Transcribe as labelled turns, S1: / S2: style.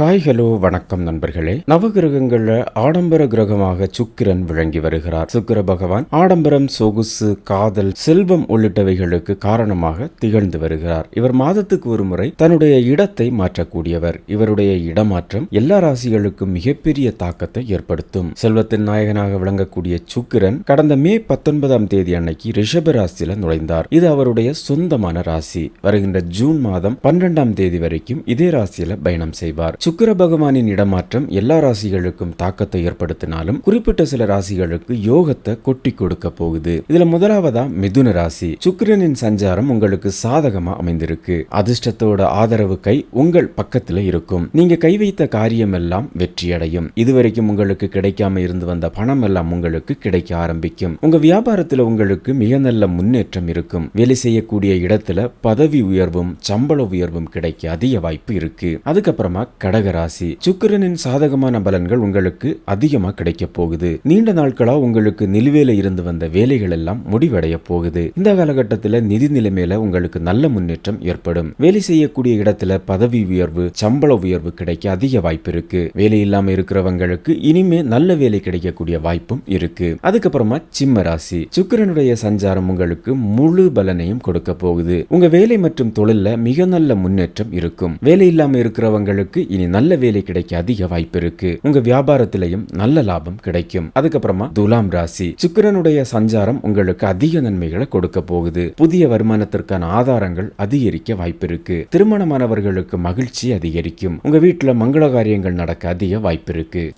S1: Hi hello வணக்கம் நண்பர்களே. நவகிரகங்கள்ல ஆடம்பர கிரகமாக சுக்கிரன் விளங்கி வருகிறார். சுக்கிர பகவான் ஆடம்பரம் சொகுசு காதல் செல்வம் உள்ளிட்டவைகளுக்கு காரணமாக திகழ்ந்து வருகிறார். இவர் மாதத்துக்கு ஒரு முறை தன்னுடைய இடத்தை மாற்றக்கூடியவர். இவருடைய இடமாற்றம் எல்லா ராசிகளுக்கும் மிகப்பெரிய தாக்கத்தை ஏற்படுத்தும். செல்வத்தின் நாயகனாக விளங்கக்கூடிய சுக்கிரன் கடந்த மே பத்தொன்பதாம் தேதி அன்னைக்கு ரிஷப ராசியில நுழைந்தார். இது அவருடைய சொந்தமான ராசி. வருகின்ற ஜூன் மாதம் பன்னிரெண்டாம் தேதி வரைக்கும் இதே ராசியில பயணம் செய்வார். சுக்கர பகவானின் இடமாற்றம் எல்லா ராசிகளுக்கும் தாக்கத்தை ஏற்படுத்தினாலும் குறிப்பிட்ட சில ராசிகளுக்கு யோகத்தை கொட்டி கொடுக்க போகுது. இதுல முதலாவதா மிதுன ராசி. சுக்கிரனின் சஞ்சாரம் உங்களுக்கு சாதகமா அமைந்திருக்கு. அதிர்ஷ்டத்தோட ஆதரவு கை உங்கள் பக்கத்துல இருக்கும். நீங்க கை வைத்த காரியம் எல்லாம் வெற்றியடையும். இதுவரைக்கும் உங்களுக்கு கிடைக்காம இருந்து வந்த பணம் எல்லாம் உங்களுக்கு கிடைக்க ஆரம்பிக்கும். உங்க வியாபாரத்துல உங்களுக்கு மிக நல்ல முன்னேற்றம் இருக்கும். வேலை செய்யக்கூடிய இடத்துல பதவி உயர்வும் சம்பள உயர்வும் கிடைக்க அதிக வாய்ப்பு இருக்கு. அதுக்கப்புறமா கடை கடகராசி சுக்கிரனின் சாதகமான பலன்கள் உங்களுக்கு அதிகமா கிடைக்க போகுது. நீண்ட நாட்களா உங்களுக்கு நிலுவையில இருந்து வந்த வேலைகள் எல்லாம் முடிவடைய போகுது. இந்த காலகட்டத்தில் நிதி நிலைமையில உங்களுக்கு நல்ல முன்னேற்றம் ஏற்படும். வேலை செய்யக்கூடிய இடத்துல பதவி உயர்வு சம்பள உயர்வு கிடைக்க அதிக வாய்ப்பு இருக்கு. வேலை இல்லாம இருக்கிறவங்களுக்கு இனிமே நல்ல வேலை கிடைக்கக்கூடிய வாய்ப்பும் இருக்கு. அதுக்கப்புறமா சிம்ம ராசி. சுக்கிரனுடைய சஞ்சாரம் உங்களுக்கு முழு பலனையும் கொடுக்க போகுது. உங்க வேலை மற்றும் தொழில மிக நல்ல முன்னேற்றம் இருக்கும். வேலை இல்லாம இருக்கிறவங்களுக்கு இனி நல்ல வேலை கிடைக்க அதிக வாய்ப்பு இருக்கு. உங்க வியாபாரத்திலையும் நல்ல லாபம் கிடைக்கும். அதுக்கப்புறமா துலாம் ராசி. சுக்கிரனுடைய சஞ்சாரம் உங்களுக்கு அதிக நன்மைகளை கொடுக்க போகுது. புதிய வருமானத்திற்கான ஆதாரங்கள் அதிகரிக்க வாய்ப்பு இருக்கு. திருமணமானவர்களுக்கு மகிழ்ச்சி அதிகரிக்கும். உங்க வீட்டுல மங்கள காரியங்கள் நடக்க அதிக வாய்ப்பு இருக்கு.